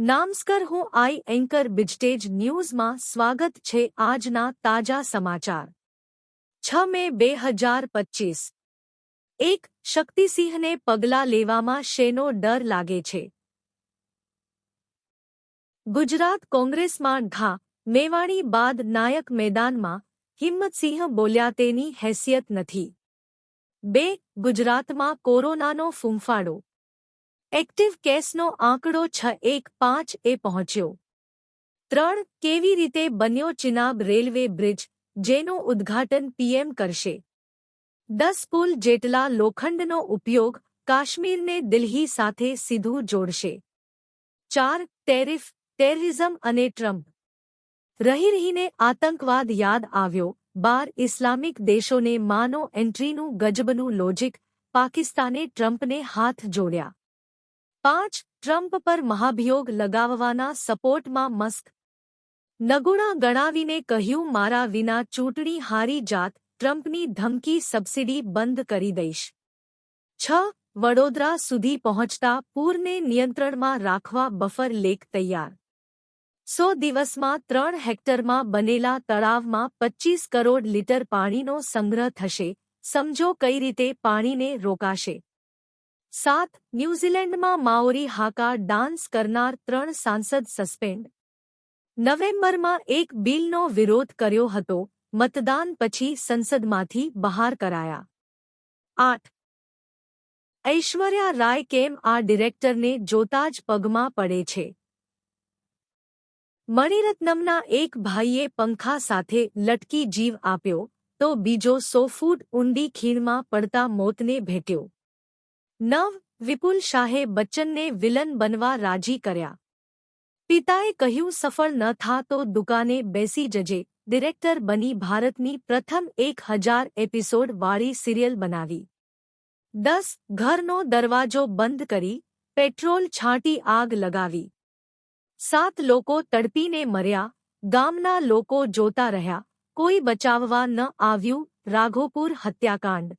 નામસ્કર હું આઈ એન્કર બિજટેજ ન્યૂઝમાં સ્વાગત છે આજના તાજા સમાચાર. છ મે બે હજાર પચ્ચીસ એક, શક્તિસિંહને પગલાં લેવામાં શેનો ડર લાગે છે? ગુજરાત કોંગ્રેસમાં ઘા, મેવાણી બાદ નાયક મેદાનમાં હિંમતસિંહ બોલ્યા તેની હેસિયત નથી. બે, ગુજરાતમાં કોરોનાનો ફૂંફાડો એક્ટિવ કેસનો આંકડો છ એક પાંચ એ પહોંચ્યો. ત્રણ, કેવી રીતે બન્યો ચિનાબ રેલવે બ્રિજ, જેનું ઉદ્ઘાટન પીએમ કરશે? દસ, પુલ જેટલા લોખંડનો ઉપયોગ કાશ્મીરને દિલ્હી સાથે સીધું જોડશે. ચાર, ટેરિફ ટેરરિઝમ અને ટ્રમ્પ. રહી રહીને આતંકવાદ યાદ આવ્યો, બાર ઇસ્લામિક દેશોને માનો એન્ટ્રીનું ગજબનું લોજિક, પાકિસ્તાને ટ્રમ્પને હાથ જોડ્યા. પાંચ ટ્રમ્પ પર મહાભિયોગ લગાવવાના સપોર્ટમાં મસ્ક. નગુણા ગણાવીને કહ્યું, મારા વિના ચૂંટણી હારી જાત ટ્રમ્પની ધમકી સબસિડી બંધ કરી દઈશ. છ વડોદરા સુધી પહોંચતા પૂરને નિયંત્રણમાં રાખવા બફર લેક તૈયાર. સો દિવસમાં ત્રણ હેક્ટરમાં બનેલા તળાવમાં પચ્ચીસ કરોડ લીટર પાણીનો સંગ્રહ થશે. સમજો કઈ રીતે પાણીને રોકાશે. સાત, ન્યૂઝીલેન્ડમાં માઓરી હાકા ડાન્સ કરનાર ત્રણ સાંસદ સસ્પેન્ડ. નવેમ્બરમાં એક બિલનો વિરોધ કર્યો હતો, મતદાન પછી સંસદમાંથી બહાર કરાયા. આઠ, ઐશ્વર્યા રાય કેમ આ ડિરેક્ટરને જોતા જ પગમાં પડે છે? મણિરત્નમના એક ભાઈએ પંખા સાથે લટકી જીવ આપ્યો, તો બીજો સો ફૂટ ઊંડી ખીણમાં પડતા મોતને ભેટ્યો. નવ વિપુલ શાહે બચ્ચનને વિલન બનવા રાજી કર્યા. પિતાએ કહ્યું, સફળ ન થા તો દુકાને બેસી જજે. ડિરેક્ટર બની ભારતની પ્રથમ એક હજાર એપિસોડ વાળી સિરિયલ બનાવી. દસ ઘરનો દરવાજો બંધ કરી પેટ્રોલ છાંટી આગ લગાવી. સાત લોકો તડપીને મર્યા, ગામના લોકો જોતા રહ્યા, કોઈ બચાવવા ન આવ્યું, રાઘોપુર હત્યાકાંડ